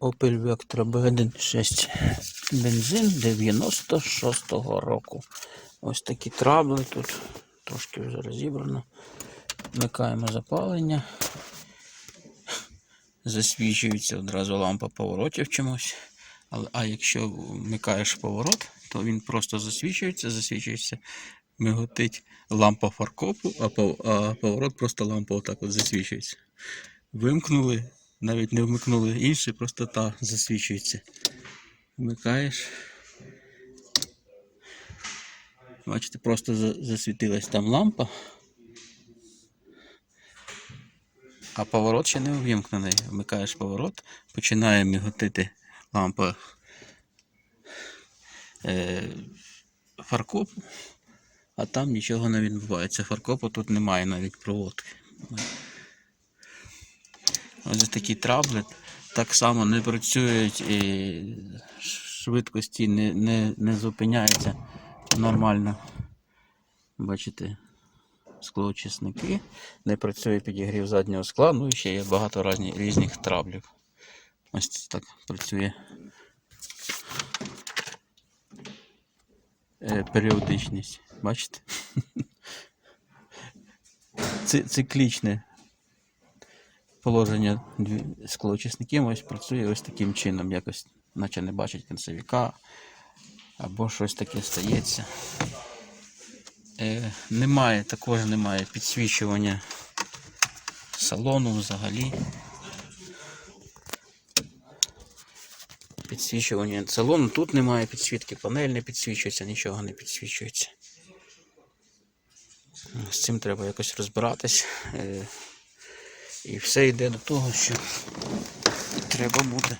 Opel Vectra B1.6 бензин 96-го року. Ось такі трабли тут. Трошки вже розібрано. Вмикаємо запалення. Засвічується одразу лампа поворотів чомусь. А якщо вмикаєш поворот, то він просто засвічується, засвічується, миготить лампа фаркопу, а поворот просто лампа отак от засвічується. Вимкнули, навіть не вмикнули інший, просто та засвічується. Вмикаєш. Бачите, просто за- засвітилась там лампа. А поворот ще не увімкнений. Вмикаєш поворот, починає міготити лампа е, фаркопу, а там нічого не відбувається. Фаркопу тут немає навіть проводки. Ось такі трабли так само не працюють і швидкості не, не, не зупиняються нормально. Бачите, склоочисники, не працює підігрів заднього скла, ну і ще є багато різні, різних траблів. Ось так працює е, періодичність. Бачите? Ци- Циклічне положення склоочисників ось працює ось таким чином, якось, наче не бачить кінцевіка, або щось таке стається. Е, немає, також немає підсвічування салону взагалі. Підсвічування салону. Тут немає підсвітки, панель не підсвічується, нічого не підсвічується. З цим треба якось розбиратись. І все йде до того, що треба буде.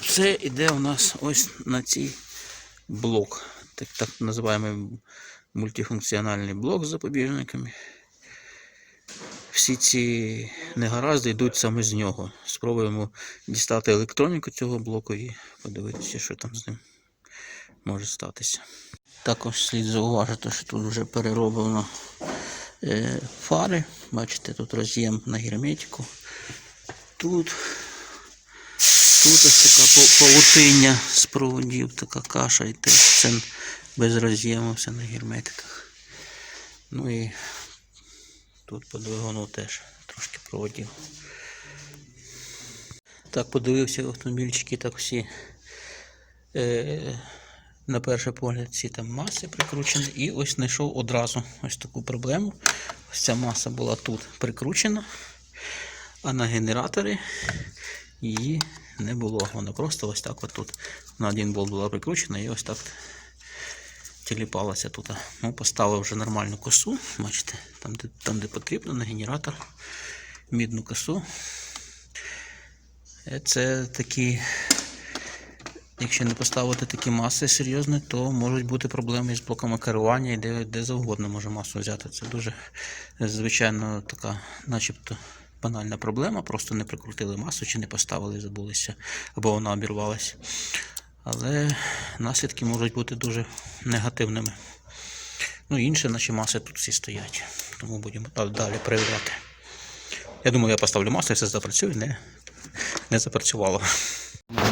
Все йде у нас ось на цей блок. Так, так називаємо мультифункціональний блок з запобіжниками. Всі ці негаразди йдуть саме з нього. Спробуємо дістати електроніку цього блоку і подивитися, що там з ним може статися. Також слід зауважити, що тут вже перероблено фари. Бачите, тут роз'єм на герметику. Тут, тут ось така пау- павутиння з проводів, така каша і це без роз'єму, все на герметиках. Ну і тут по двигуну теж трошки проводів. Так, подивився автомобільчики, так всі. Е, на перший погляд ці там маси прикручені. І ось знайшов одразу ось таку проблему. Ось ця маса була тут прикручена, а на генераторі її не було. Вона просто ось так от тут на один болт була прикручена і ось так тіліпалася тут. Ну, поставив вже нормальну косу, бачите, там де, там, де потрібно, на генератор, мідну косу. Е, Це такі Якщо не поставити такі маси серйозні, то можуть бути проблеми з блоками керування і де, де завгодно може масу взяти. Це дуже звичайно така, начебто, банальна проблема. Просто не прикрутили масу чи не поставили, забулися, або вона обірвалася. Але наслідки можуть бути дуже негативними. Ну, інші наші маси тут всі стоять. Тому будемо далі- перевіряти. Я думаю, я поставлю масу все запрацює, не, не запрацювало.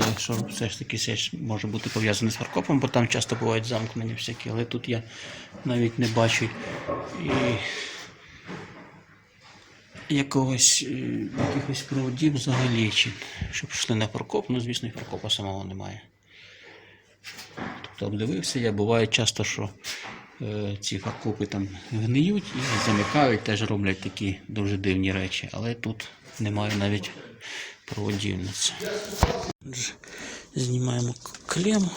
Якщо все ж таки ж може бути пов'язане з фаркопом, бо там часто бувають замкнення всякі, але тут я навіть не бачу і якогось, е, якихось проводів взагалі, чи щоб йшли на фаркоп, ну звісно, і фаркопа самого немає. Тобто обдивився я, буває часто, що е, ці фаркопи там гниють і замикають, теж роблять такі дуже дивні речі, але тут немає навіть проводів на Знімаємо клемму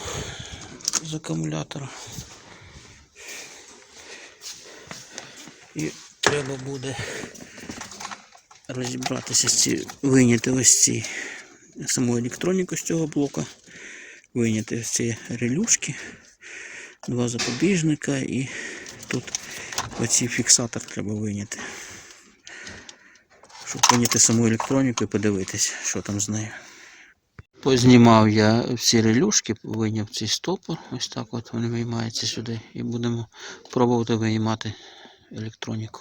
з акумулятора. І треба буде розібратися з ці, виняти ось ці саму електроніку з цього блока, виняти ось ці релюшки, два запобіжника і тут оці фіксатор треба виняти. Щоб виняти саму електроніку і подивитись, що там з нею. Познімав я всі релюшки, вийняв цей стопор. Ось так от вони виймаються сюди. І будемо пробувати виймати електроніку.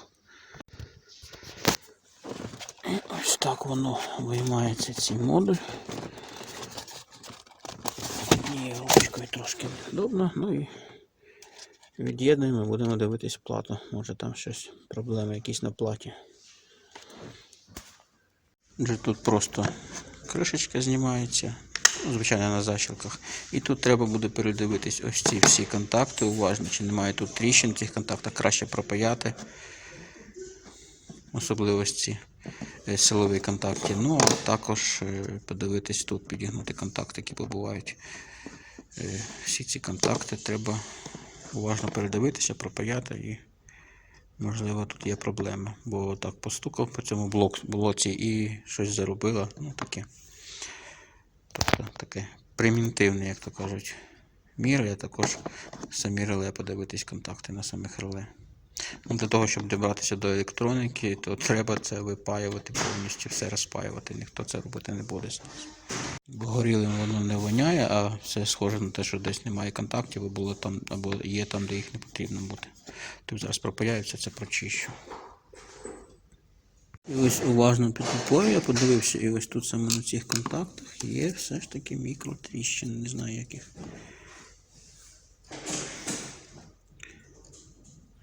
І ось Ось так воно виймається цей модуль. Однією ручкою трошки неудобно. Ну і від'єднуємо, будемо дивитись плату. Може там щось, проблеми якісь на платі. Тут просто кришечка знімається, ну, звичайно на защілках. І тут треба буде передивитись ось ці всі контакти уважно, чи немає тут тріщин цих контактах, краще пропаяти. Особливо ось ці е, силові контакти. Ну, а також е, подивитись тут, підігнути контакти, які побувають. Е, Всі ці контакти треба уважно передивитися, пропаяти і можливо тут є проблема. Бо так постукав по цьому блок, блоці і щось заробило. Ну таке. Тобто таке примітивне, як то кажуть, міри, Я також самі реле подивитись контакти на самих реле. Ну, для того, щоб добратися до електроніки, то треба це випаювати повністю, все розпаювати. Ніхто це робити не буде з нас. Горілим воно не воняє, а все схоже на те, що десь немає контактів, або, було там, або є там, де їх не потрібно бути. Тут зараз пропаяються, це прочищу. І ось уважно під лупою я подивився, і ось тут саме на цих контактах є все ж таки мікротріщини, не знаю яких.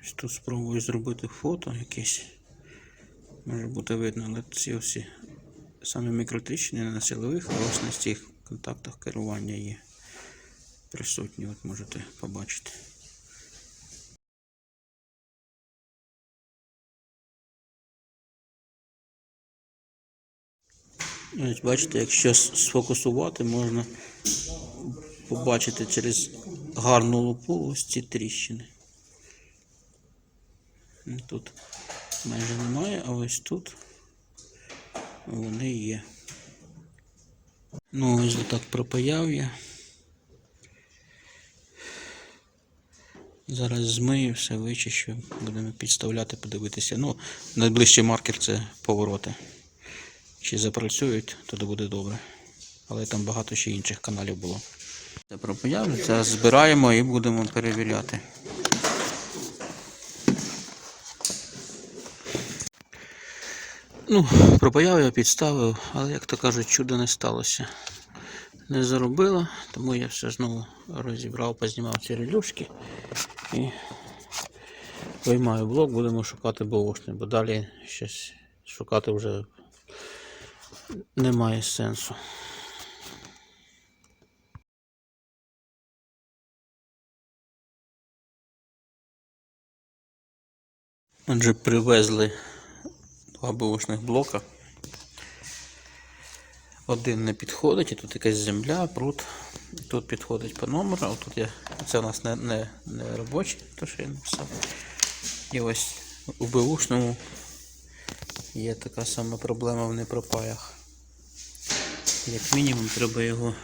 Ось тут спробую зробити фото якесь. Може бути видно, але ці всі саме мікротріщини не на силових, а ось на цих контактах керування є присутні, от можете побачити. Бачите, якщо сфокусувати, можна побачити через гарну лупу ось ці тріщини. Тут майже немає, а ось тут вони є. Ну, ось отак пропаяв я. Зараз змию, все вичищу, будемо підставляти, подивитися. Ну, найближчий маркер це повороти. Чи запрацюють, тоді буде добре. Але там багато ще інших каналів було. Це пропаяв, це збираємо і будемо перевіряти. Ну, пропаяв я підставив, але, як то кажуть, чудо не сталося. Не заробило, тому я все знову розібрав, познімав ці релюшки і виймаю блок, будемо шукати бошни, бо далі щось шукати вже немає сенсу. Отже, привезли два бушних блока. Один не підходить, і тут якась земля, пруд. Тут підходить по номеру, а тут я, це у нас не, не, не робочий, то що я написав. І ось у бушному є така сама проблема в непропаях. Як мінімум треба його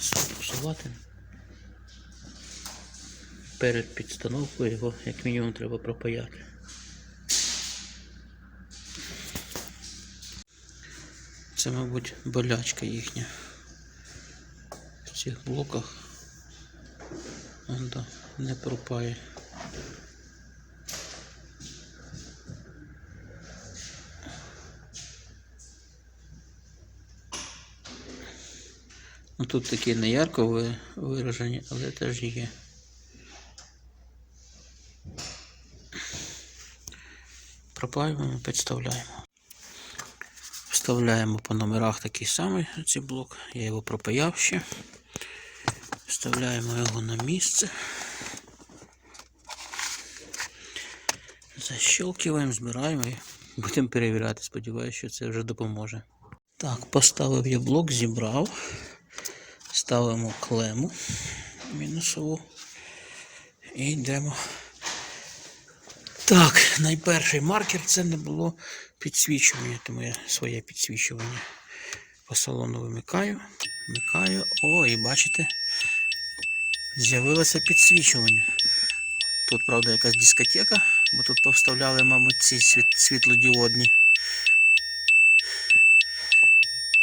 сфокусувати. Перед підстановкою його як мінімум треба пропаяти. Це, мабуть, болячка їхня в цих блоках. Да, не пропає. Ну, тут такі не ярко виражені, але теж є. Пропаюємо, підставляємо. Вставляємо по номерах такий самий цей блок. Я його пропаяв ще. Вставляємо його на місце. Защелкиваємо, збираємо і будемо перевіряти. Сподіваюся, що це вже допоможе. Так, поставив я блок, зібрав. Ставимо клему мінусову. І йдемо. Так, найперший маркер це не було підсвічування, тому я своє підсвічування по салону вимикаю. Вмикаю. О, і бачите, з'явилося підсвічування. Тут, правда, якась дискотека, бо тут повставляли, мабуть, ці світ, світлодіодні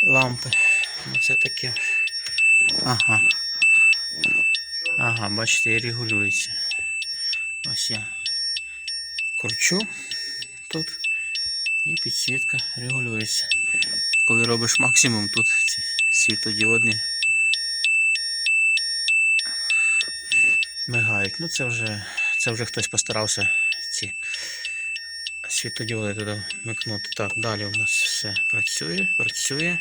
лампи. Ну це таке. Ага. Ага, бачите, і регулюється. Ось я кручу тут і підсвітка регулюється. Коли робиш максимум, тут ці світодіодні мигають. Ну це вже, це вже хтось постарався ці світодіоди туди вмикнути. Так, далі у нас все працює, працює.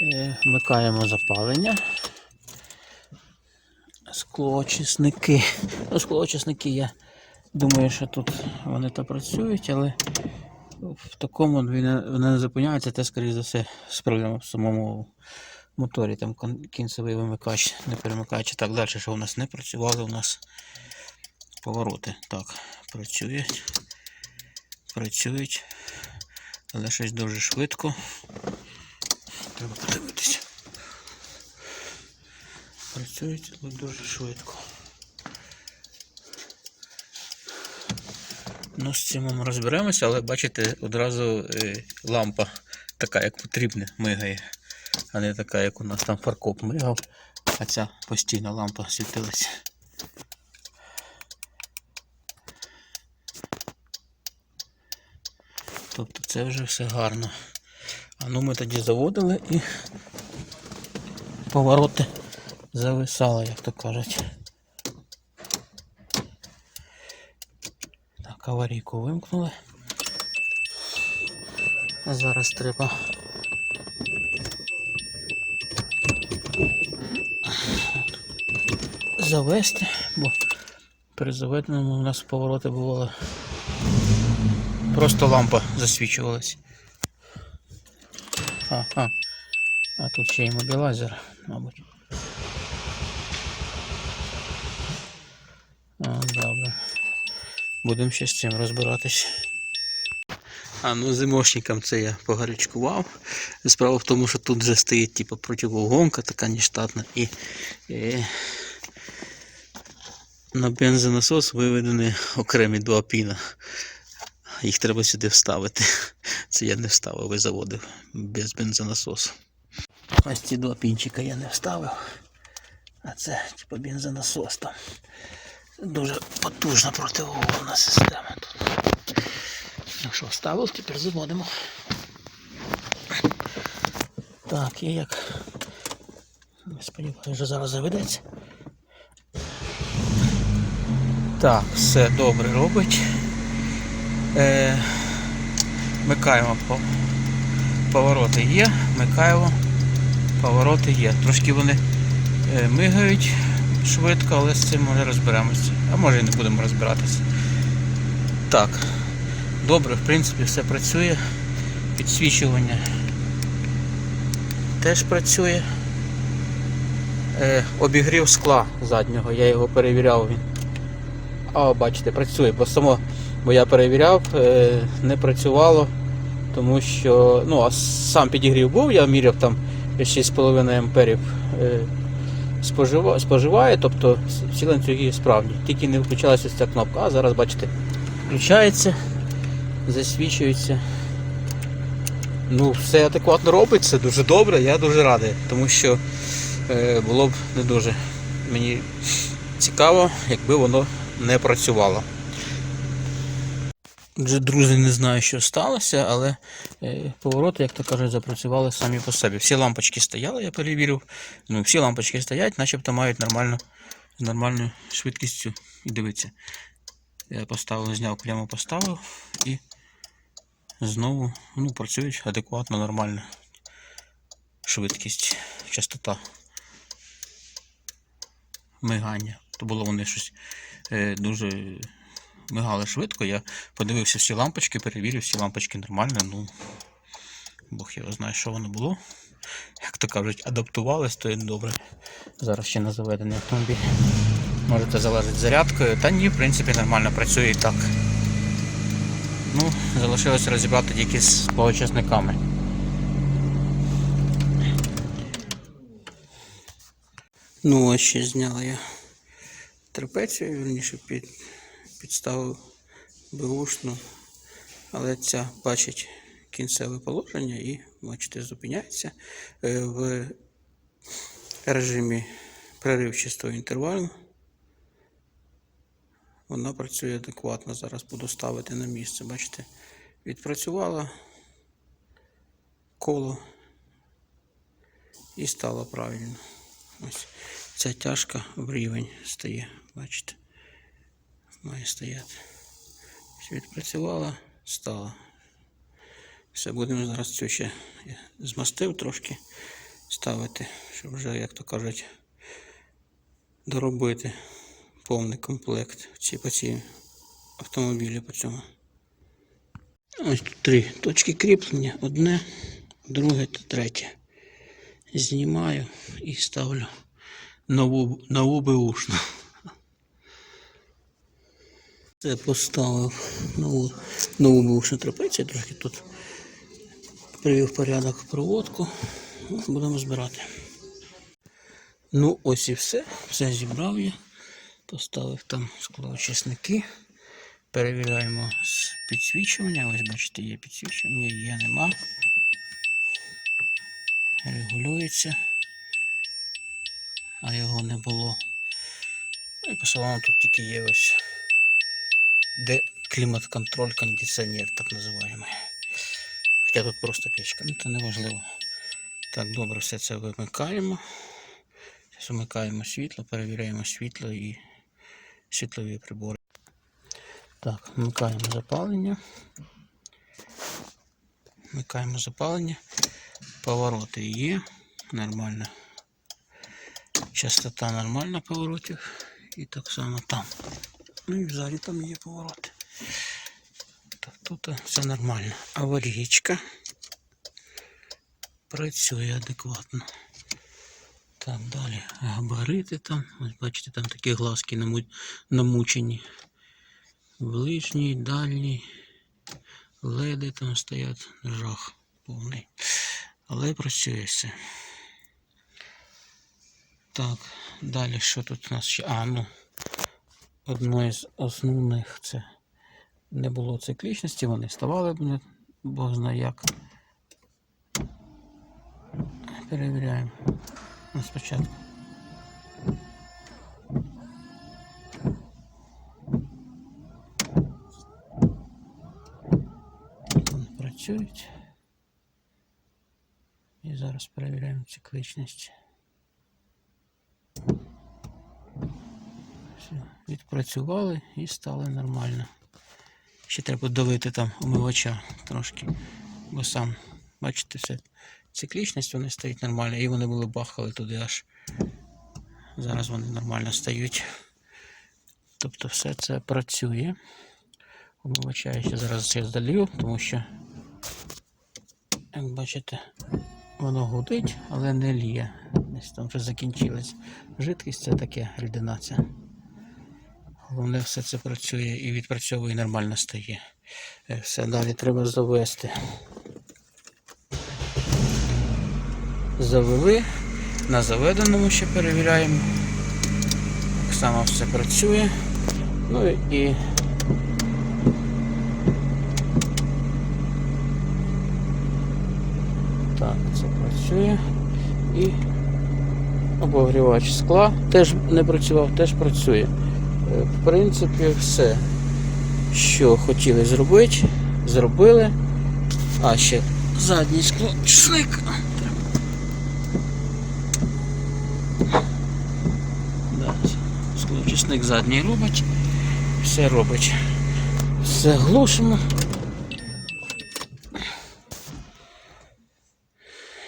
Е, Вмикаємо запалення. Склоочисники. Ну, склоочисники я думаю, що тут вони то працюють, але в такому вони не- зупиняються, те, скоріш за все, з проблемою в самому моторі. Там кінцевий вимикач, не перемикач. Так, далі, що у нас не працювали, у нас повороти. Так, працюють. Працюють. Але щось дуже швидко. Треба подивитися. Працюють але дуже швидко. Ну, з цим ми розберемося, але бачите, одразу е, лампа така, як потрібне, мигає, а не така, як у нас там фаркоп мигав, а ця постійна лампа світилася. Тобто це вже все гарно. А ну ми тоді заводили і повороти зависали, як то кажуть. Так, аварійку вимкнули. Зараз треба. Завести, бо при заведеному у нас повороти бували. Просто лампа засвічувалась. А, а. А тут ще й мобілайзер, мабуть. Будемо ще з цим розбиратись. А ну зимошникам це я погарячкував. Справа в тому, що тут вже стоїть типу, противогонка така нештатна і, і на бензонасос виведені окремі два піна. Їх треба сюди вставити. Це я не вставив і заводив без бензонасосу. Ось ці два пінчика я не вставив. А це типу бензонасос там. Дуже потужна противоугонна система тут. Ну що, вставив, тепер заводимо. Так, і як. Сподіваюся, що зараз заведеться. Так, все добре робить. Е, Микаємо по- повороти є, микаємо, повороти є. Трошки вони е, мигають швидко, але з цим може розберемося. А може і не будемо розбиратися. Так, добре, в принципі, все працює. Підсвічування теж працює. Е, обігрів скла заднього, я його перевіряв він. А, бачите, працює, бо само, бо я перевіряв, е, не працювало, тому що ну, а сам підігрів був, я міряв там 6,5 амперів е, споживає, тобто всі ланцюги справді. Тільки не включалася ця кнопка, а зараз бачите, включається, засвічується. Ну, все адекватно робиться, дуже добре, я дуже радий, тому що е, було б не дуже мені цікаво, якби воно не працювало. Друзі, не знаю, що сталося, але е, повороти, як то кажуть, запрацювали самі по собі. Всі лампочки стояли, я перевірив. Ну, всі лампочки стоять, начебто мають нормальну, з нормальною швидкістю. І дивіться. Я поставив, зняв кляму, поставив і знову ну, працюють адекватно, нормально. Швидкість, частота мигання. То було вони щось е, дуже мигали швидко. Я подивився всі лампочки, перевірив, всі лампочки нормально. Ну, Бог його знає, що воно було. Як то кажуть, адаптувалось, то і добре. Зараз ще не заведений автомобіль. Може це залежить зарядкою. Та ні, в принципі, нормально працює і так. Ну, залишилося розібрати тільки з благочасниками. Ну, ось ще зняв я трапецію, вірніше під, підставив беушну, але ця бачить кінцеве положення і, бачите, зупиняється Е, в режимі преривчастого інтервалу. Вона працює адекватно. Зараз буду ставити на місце. Бачите, відпрацювала коло і стало правильно. Ось ця тяжка в рівень стає. Бачите? Має стояти. Ось Відпрацювала, стала. Все, будемо зараз цю ще змастив трошки ставити, щоб вже, як то кажуть, доробити повний комплект ці, по ці автомобілі по цьому. Ось тут три точки кріплення. Одне, друге та третє. Знімаю і ставлю нову, нову беушну. Це поставив нову, нову беушну трапецію, трохи тут привів порядок проводку. Ну, Будемо збирати. Ну, ось і все. Все зібрав я. Поставив там склоочисники. Перевіряємо підсвічування. Ось бачите, є підсвічування, є, нема. Регулюється. А його не було. Ну і по салону тут тільки є ось де клімат-контроль, кондиціонер, так називаємо. Хоча тут просто печка, ну це не важливо. Так, добре, все це вимикаємо. Зараз вмикаємо світло, перевіряємо світло і світлові прибори. Так, вмикаємо запалення. Вмикаємо запалення. Повороти є. Нормально. Частота нормальна поворотів. І так само там. Ну і взагалі там є повороти. Так, тут все нормально. Аварійка працює адекватно. Так, далі габарити там. Ось бачите, там такі глазки наму- намучені. Ближній, дальній. Леди там стоять. Жах повний. Але працює все. Так, далі що тут у нас ще? А, ну. Одно з основних це не було циклічності, вони ставали б не Бог знає як. Перевіряємо. Ну, спочатку. Вони працюють. І зараз перевіряємо цикличність. Все, відпрацювали і стали нормально. Ще треба долити там омивача трошки, бо сам, бачите, все. Циклічність вони стоять нормально, і вони були бахали туди аж. Зараз вони нормально стають. Тобто все це працює. Омивача я ще зараз це здалю, тому що, як бачите, воно гудить, але не ліє. Десь там вже закінчилась. Жидкість це таке рідина ця. Головне, все це працює і відпрацьовує нормально стає. Е, Все далі треба завести. Завели. На заведеному ще перевіряємо. Так само все працює. Ну і так, це працює. І обогрівач скла теж не працював, теж працює. Е, В принципі, все, що хотіли зробити, зробили. А ще задній склочник. Да, склочисник задній робить. Все робить. Все глушимо.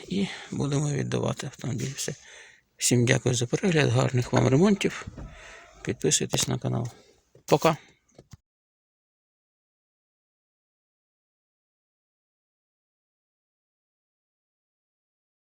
І будемо віддавати автомобіль. Все. Всім дякую за перегляд, гарних вам ремонтів. Підписуйтесь на канал. Пока.